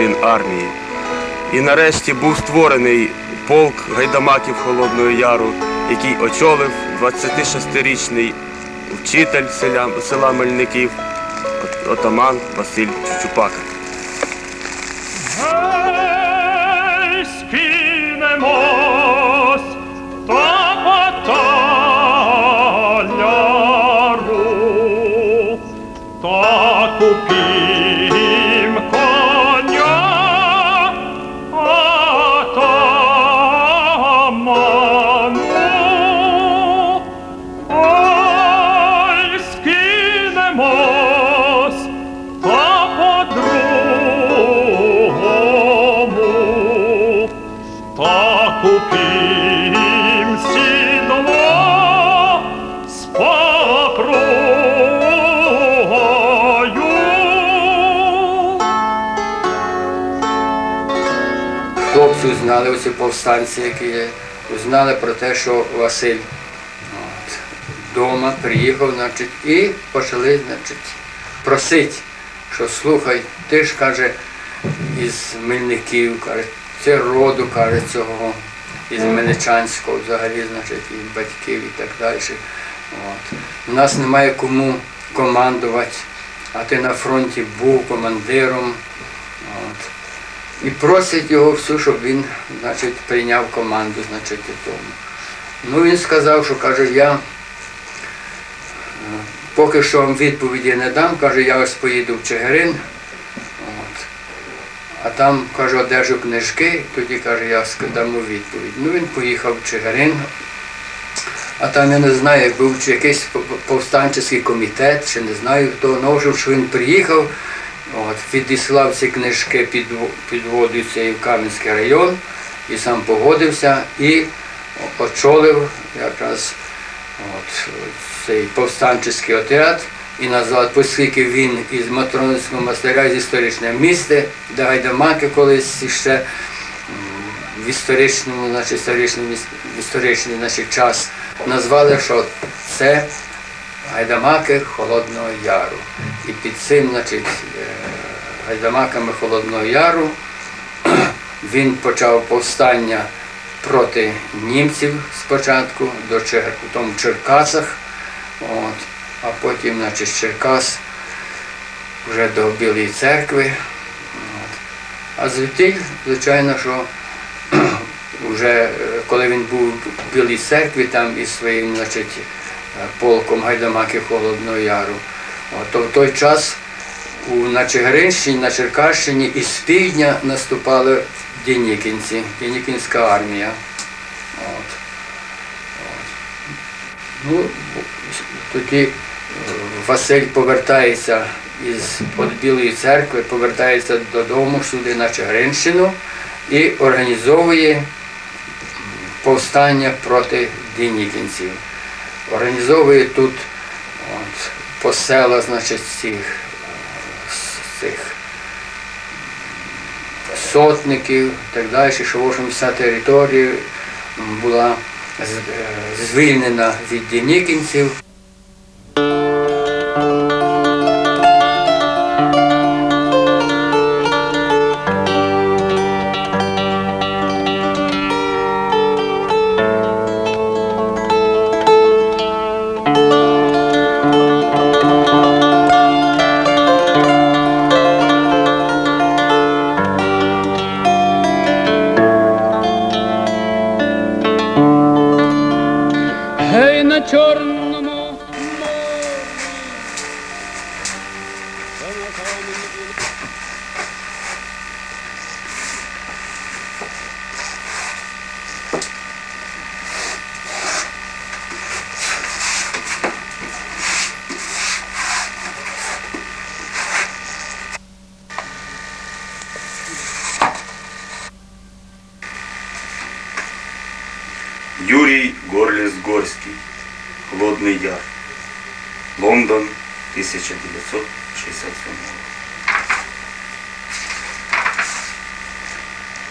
частин армії. І нарешті був створений полк гайдамаків Холодного Яру, який очолив 26-річний вчитель селя, села Мельників, отаман Василь Чучупака. Хлопці узнали, оці повстанці, які є, узнали про те, що Василь вдома приїхав, значить, і почали значить, просити, що слухай, ти ж каже, із Мельників, каже, це роду, каже, цього, із Мельничанського взагалі, значить, і батьків і так далі. От. У нас немає кому командувати, а ти на фронті був командиром. От. І просять його всю, щоб він значить, прийняв команду значить, тому. Ну він сказав, що каже, я е, поки що вам відповіді не дам, каже, я ось поїду в Чигирин. От. А там, каже, одержу книжки, тоді каже, я ск- відповідь. Ну він поїхав в Чигирин, а там я не знаю, як був чи якийсь пов- повстанчий комітет, чи не знаю хто, ну, що він приїхав, от, відіслав ці книжки під, во- під воду цей в Кам'янський район і сам погодився і очолив якраз от, цей повстанчий отряд і назвав, оскільки він із Матроницького монастиря, з історичного міста, де гайдамаки колись ще в історичному, значить, історичному, в історичний значить, час назвали, що це гайдамаки Холодного Яру. І під цим, значить, гайдамаками Холодного Яру. Він почав повстання проти німців спочатку, до Чер- тому Черкасах, от, а потім, значить, з Черкас вже до Білої церкви. От. А звідти, звичайно, що вже е, коли він був в Білій церкві, там із своїм значить, е, полком гайдамаків Холодного Яру, от, то в той час на Чигиринщині, на Черкащині із півдня наступали Денікінці, Денікінська армія. От. От. Ну, тоді е, Василь повертається із від Білої церкви, повертається додому сюди на Чигиринщину і організовує повстання проти денікінців. Організовує тут от, по значить, цих, з цих сотників так далі, що вся територія була е, звільнена від денікінців. Холодний Лондон, 1967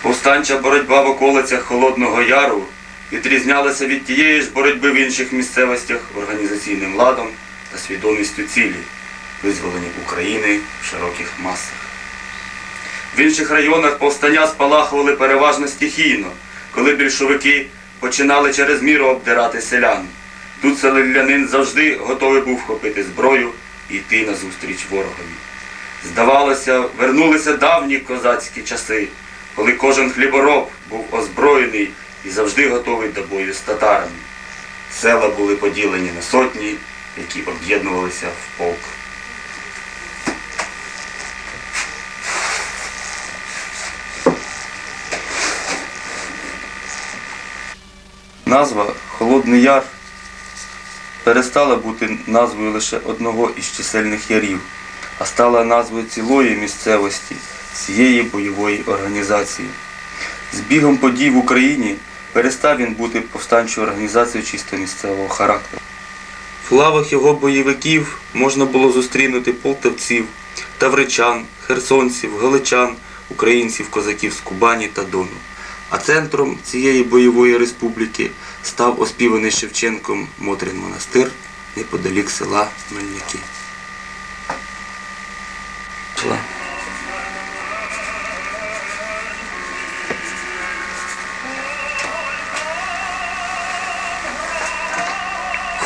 Повстанча боротьба в околицях Холодного Яру відрізнялася від тієї ж боротьби в інших місцевостях організаційним ладом та свідомістю цілі визволення України в широких масах. В інших районах повстання спалахували переважно стихійно, коли більшовики починали через міру обдирати селян. Тут селянин завжди готовий був вхопити зброю і йти назустріч ворогові. Здавалося, вернулися давні козацькі часи, коли кожен хлібороб був озброєний і завжди готовий до бою з татарами. Села були поділені на сотні, які об'єднувалися в полк. Назва Холодний Яр перестала бути назвою лише одного із чисельних ярів, а стала назвою цілої місцевості цієї бойової організації. З бігом подій в Україні перестав він бути повстанчою організацією чисто місцевого характеру. В лавах його бойовиків можна було зустрінути полтавців, тавричан, херсонців, галичан, українців, козаків з Кубані та Дону. А центром цієї бойової республіки став оспіваний Шевченком Мотрин монастир неподалік села Мельники.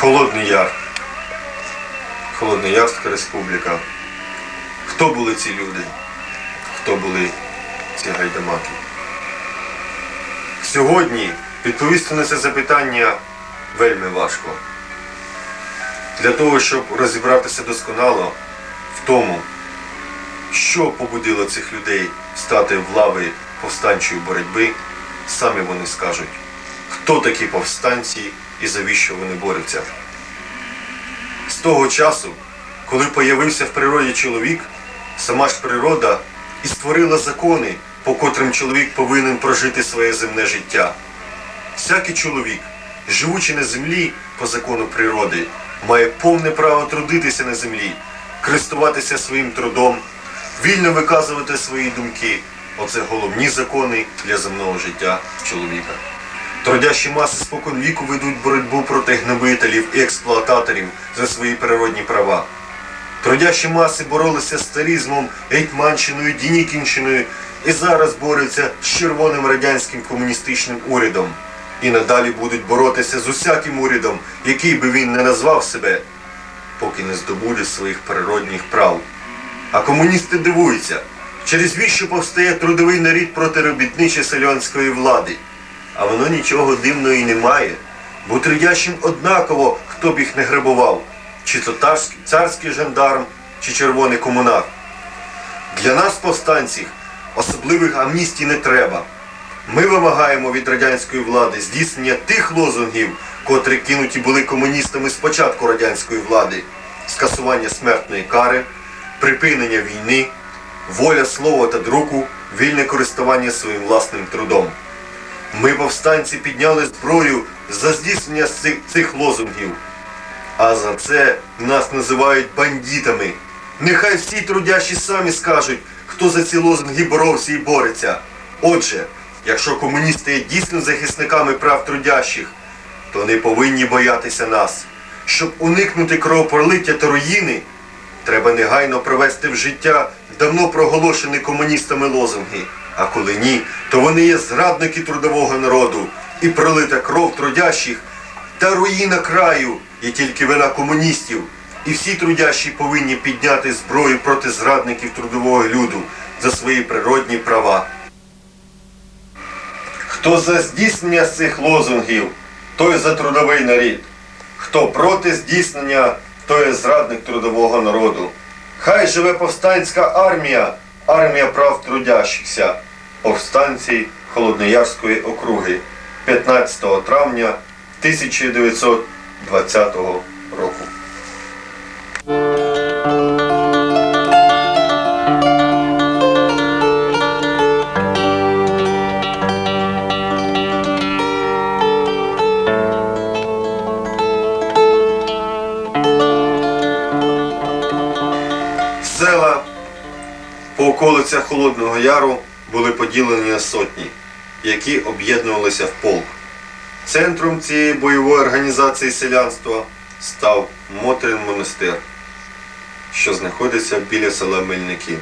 Холодний Яр. Холодноярська республіка. Хто були ці люди? Хто були ці гайдамаки? Сьогодні відповісти на це запитання вельми важко. Для того, щоб розібратися досконало в тому, що побудило цих людей стати в лави повстанчої боротьби, самі вони скажуть, хто такі повстанці і завіщо вони борються. З того часу, коли появився в природі чоловік, сама ж природа і створила закони, по котрим чоловік повинен прожити своє земне життя. Всякий чоловік, живучи на землі по закону природи, має повне право трудитися на землі, користуватися своїм трудом, вільно виказувати свої думки. Оце головні закони для земного життя чоловіка. Трудящі маси спокон віку ведуть боротьбу проти гнобителів і експлуататорів за свої природні права. Трудящі маси боролися з царізмом, гетьманщиною, Дінікінщиною і зараз борються з червоним радянським комуністичним урядом. І надалі будуть боротися з усяким урядом, який би він не назвав себе, поки не здобуде своїх природних прав. А комуністи дивуються, через віщо повстає трудовий нарід проти робітничо-селянської влади. А воно нічого дивного і не має, бо трудящим однаково, хто б їх не грабував, чи то царський жандарм, чи червоний комунар. Для нас, повстанців, особливих амністій не треба. Ми вимагаємо від радянської влади здійснення тих лозунгів, котрі кинуті були комуністами з початку радянської влади, скасування смертної кари, припинення війни, воля слова та друку, вільне користування своїм власним трудом. Ми, повстанці, підняли зброю за здійснення цих, цих лозунгів. А за це нас називають бандитами. Нехай всі трудящі самі скажуть, хто за ці лозунги боровся і бореться. Отже, якщо комуністи є дійсно захисниками прав трудящих, то не повинні боятися нас. Щоб уникнути кровопролиття та руїни, треба негайно провести в життя давно проголошені комуністами лозунги. А коли ні, то вони є зрадники трудового народу і пролита кров трудящих та руїна краю є тільки вина комуністів. І всі трудящі повинні підняти зброю проти зрадників трудового люду за свої природні права. Хто за здійснення цих лозунгів, той за трудовий нарід. Хто проти здійснення, той зрадник трудового народу. Хай живе повстанська армія, армія прав трудящихся. Повстанці Холодноярської округи 15 травня 1920 року. Околицях Холодного Яру були поділені на сотні, які об'єднувалися в полк. Центром цієї бойової організації селянства став Мотрин монастир, що знаходиться біля села Мельники.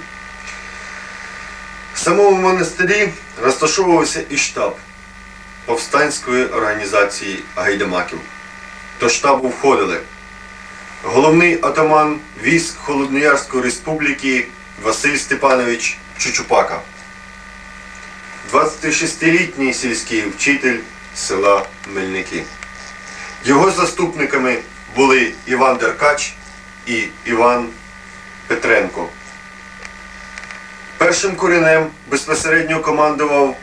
В самому монастирі розташовувався і штаб повстанської організації гайдамаків. До штабу входили головний атаман військ Холодноярської республіки Василь Степанович Чучупака, 26-літній сільський вчитель села Мельники. Його заступниками були Іван Деркач і Іван Петренко. Першим корінем безпосередньо командував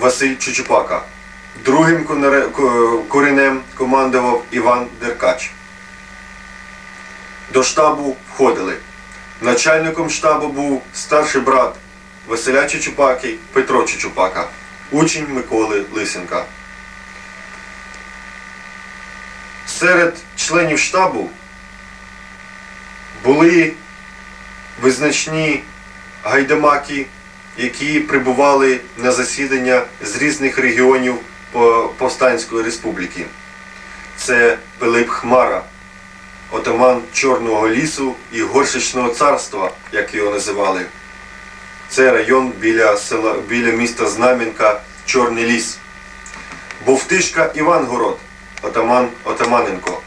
Василь Чучупака. Другим конере- ко- корінем командував Іван Деркач. До штабу входили. Начальником штабу був старший брат Василя Чучупаки Петро Чучупака, учень Миколи Лисенка. Серед членів штабу були визначні гайдамаки, які прибували на засідання з різних регіонів Повстанської республіки. Це Пилип Хмара, отаман Чорного лісу і Горшечного царства, як його називали. Це район біля, села, біля міста Знам'янка Чорний ліс. Бовтишка Івангород, отаман Отаманенко.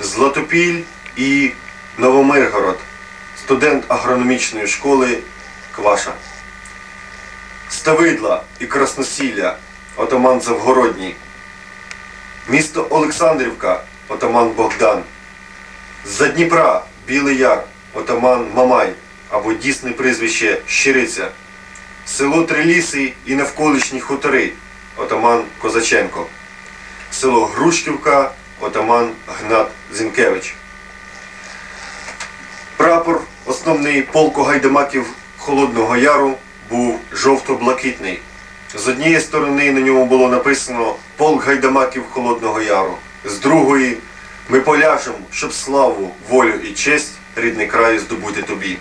Златопіль і Новомиргород, студент агрономічної школи Кваша. Ставидла і Красносілля, отаман Завгородній. Місто Олександрівка, отаман Богдан. З-за Дніпра, Білий Яр, отаман Мамай або дійсне прізвище Щириця. Село Триліси і навколишні хутори, отаман Козаченко. Село Грушківка, отаман Гнат Зінкевич. Прапор основний полку гайдамаків Холодного Яру був жовто-блакитний. З однієї сторони на ньому було написано Полк гайдамаків Холодного Яру. З другої ми поляжемо, щоб славу, волю і честь рідний краю здобути тобі.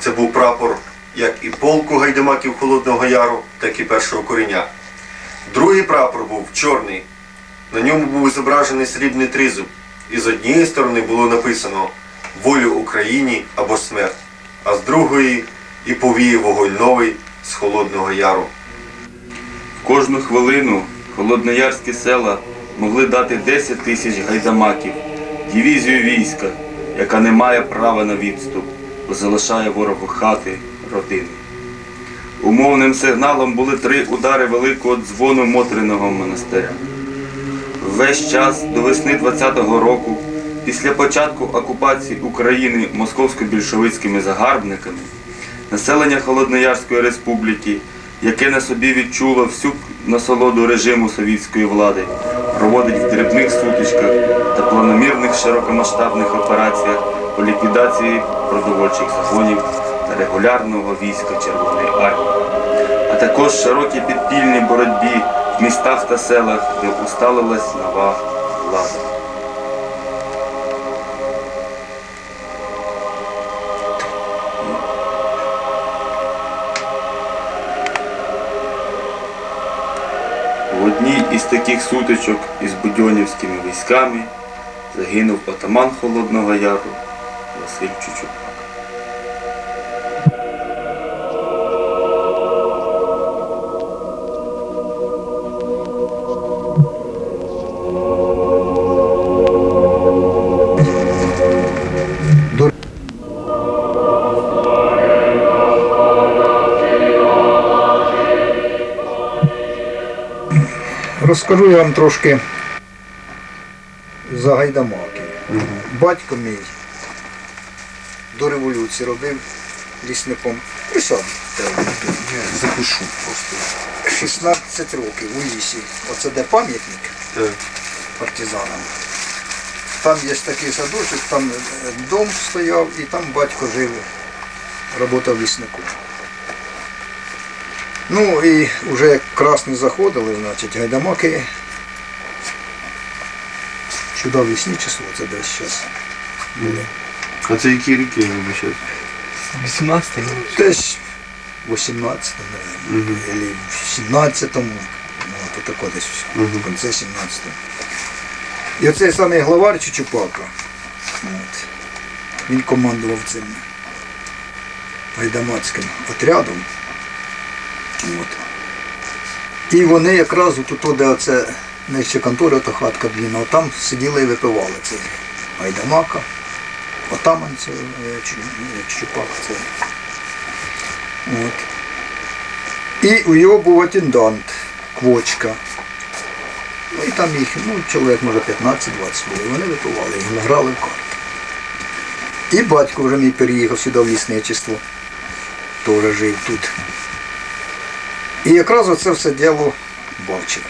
Це був прапор як і полку гайдамаків Холодного Яру, так і першого кореня. Другий прапор був чорний. На ньому був зображений срібний тризуб, і з однієї сторони було написано волю Україні або смерть, а з другої і повіє вогонь новий з Холодного Яру. Кожну хвилину холодноярські села могли дати 10 тисяч гайдамаків, дивізію війська, яка не має права на відступ, бо залишає ворогу хати, родини. Умовним сигналом були три удари великого дзвону Мотриного монастиря. Весь час до весни 20-го року, після початку окупації України московсько-більшовицькими загарбниками, населення Холодноярської республіки, яке на собі відчуло всю насолоду режиму совітської влади, проводить в дрібних сутичках та планомірних широкомасштабних операціях по ліквідації продовольчих загонів та регулярного війська Червоної армії, а також широкій підпільній боротьбі в містах та селах, де усталилась нова влада. Із таких сутичок із будьонівськими військами загинув отаман Холодного Яру Василь Чучупак. Розкажу я вам трошки за гайдамаків. Батько мій до революції робив лісником. Присаду. Запишу просто. 16 років у лісі. Оце де пам'ятник партизанам. Там є такий садочок, там е, дом стояв і там батько жив, працював лісником. Ну і вже як красні заходили, значить, гайдамаки. Чудо весні число, це десь зараз буде. А це які ріки вибачать? 18 Десь 18-му, угу. або в 17-му, ну, то тако десь в кінці 17-го. І оцей самий главар Чучупака, от, він командував цим гайдамацьким отрядом. От. І вони якраз тут, де оце нижче контори, то хатка длінна, там сиділи і випивали це гайдамака, отаман це е, Чупак це. От. І у його був атендант, квочка. Ну і там їх, ну, чоловік, може, 15-20 було. Вони випивали, і грали в карти. І батько вже мій переїхав сюди в лісничество, теж жив тут. І якраз оце все діло бачив.